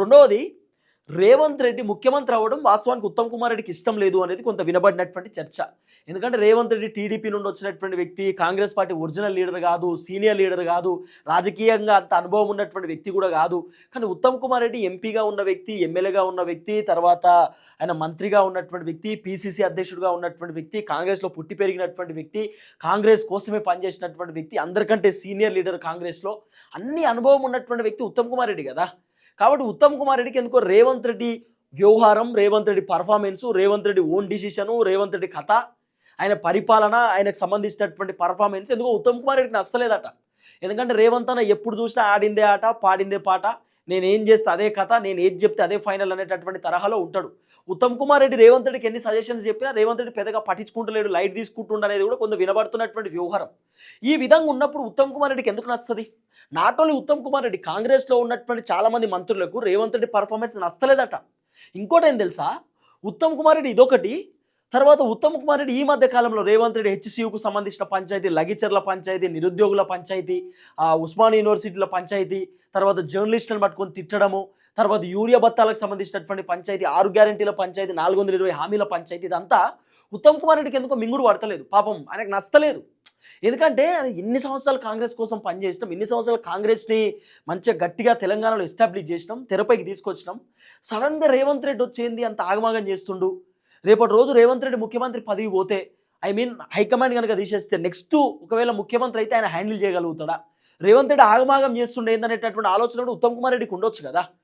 రెండవది రేవంత్ రెడ్డి ముఖ్యమంత్రి అవ్వడం వాస్తవానికి ఉత్తమ్ కుమార్ రెడ్డికి ఇష్టం లేదు అనేది కొంత వినబడినటువంటి చర్చ. ఎందుకంటే రేవంత్ రెడ్డి టీడీపీ నుండి వచ్చినటువంటి వ్యక్తి కాంగ్రెస్ పార్టీ ఒరిజినల్ లీడర్ కాదు సీనియర్ లీడర్ కాదు రాజకీయంగా అంత అనుభవం ఉన్నటువంటి వ్యక్తి కూడా కాదు. కానీ ఉత్తమ్ కుమార్ రెడ్డి ఎంపీగా ఉన్న వ్యక్తి ఎమ్మెల్యేగా ఉన్న వ్యక్తి తర్వాత ఆయన మంత్రిగా ఉన్నటువంటి వ్యక్తి పీసీసీ అధ్యక్షుడిగా ఉన్నటువంటి వ్యక్తి కాంగ్రెస్లో పుట్టి పెరిగినటువంటి వ్యక్తి కాంగ్రెస్ కోసమే పనిచేసినటువంటి వ్యక్తి అందరికంటే సీనియర్ లీడర్ కాంగ్రెస్లో అన్ని అనుభవం ఉన్నటువంటి వ్యక్తి ఉత్తమ్ కుమార్ రెడ్డి కదా. కాబట్టి ఉత్తమ్ కుమార్ రెడ్డికి ఎందుకో రేవంత్ రెడ్డి వ్యవహారం Revanth Reddy performance Revanth Reddy own decision Revanth Reddy కథ ఆయన పరిపాలన ఆయనకు సంబంధించినటువంటి పర్ఫార్మెన్స్ ఎందుకో ఉత్తమ్ కుమార్ రెడ్డికి నచ్చలేదట ఎందుకంటే రేవంత్ అన్న ఎప్పుడు చూసినా ఆడిందే ఆట పాడిందే పాట. నేను ఏం చేస్తే అదే కథ నేను ఏది చెప్తే అదే ఫైనల్ అనేటటువంటి తరహాలో ఉంటాడు. ఉత్తమ్ కుమార్ రెడ్డి రేవంత్ రెడ్డికి ఎన్ని సజెషన్స్ చెప్పినా రేవంత్ రెడ్డి పెద్దగా పట్టించుకుంటలేడు లైట్ తీసుకుంటుండ అనేది కూడా కొంత వినబడుతున్నటువంటి వ్యవహారం. ఈ విధంగా ఉన్నప్పుడు ఉత్తమ్ కుమార్ రెడ్డికి ఎందుకు నచ్చుతుంది నాట్ ఓన్లీ ఉత్తమ్ కుమార్ రెడ్డి కాంగ్రెస్లో ఉన్నటువంటి చాలామంది మంత్రులకు రేవంత్ రెడ్డి పర్ఫార్మెన్స్ నచ్చలేదట. ఇంకోటి ఏం తెలుసా? ఉత్తమ్ కుమార్ రెడ్డి ఇదొకటి తర్వాత ఉత్తమ్ కుమార్ రెడ్డి ఈ మధ్య కాలంలో రేవంత్ రెడ్డి హెచ్సియుకు సంబంధించిన పంచాయతీ లగిచర్ల పంచాయతీ నిరుద్యోగుల పంచాయతీ ఆ, ఉస్మాన్ యూనివర్సిటీల పంచాయతీ తర్వాత జర్నలిస్టులను పట్టుకొని తిట్టడము తర్వాత యూరియా బత్తాలకు సంబంధించినటువంటి పంచాయతీ ఆరు గ్యారంటీల పంచాయతీ నాలుగు వందల ఇరవై హామీల పంచాయతీ ఇదంతా ఉత్తమ్ కుమార్ రెడ్డికి ఎందుకో మింగుడు పడతలేదు. పాపం ఆయనకు నచ్చలేదు. ఎందుకంటే ఇన్ని ఎన్ని సంవత్సరాలు కాంగ్రెస్ కోసం పనిచేసినాం ఎన్ని సంవత్సరాలు కాంగ్రెస్ని మంచిగా గట్టిగా తెలంగాణలో ఎస్టాబ్లిష్ చేసినాం తెరపైకి తీసుకొచ్చినాం. సడన్గా రేవంత్ రెడ్డి వచ్చేంది అంత ఆగమాగం చేస్తుండు. రేపటి రోజు రేవంత్ రెడ్డి ముఖ్యమంత్రి పదవి పోతే ఐ మీన్ హైకమాండ్ కనుక తీసేస్తే నెక్స్ట్ ఒకవేళ ముఖ్యమంత్రి అయితే ఆయన హ్యాండిల్ చేయగలుగుతాడా? రేవంత్ రెడ్డి ఆగమాగం చేస్తుండే ఏందనేటటువంటి ఆలోచన కూడా ఉత్తమ్ కుమార్ రెడ్డికి ఉండొచ్చు కదా?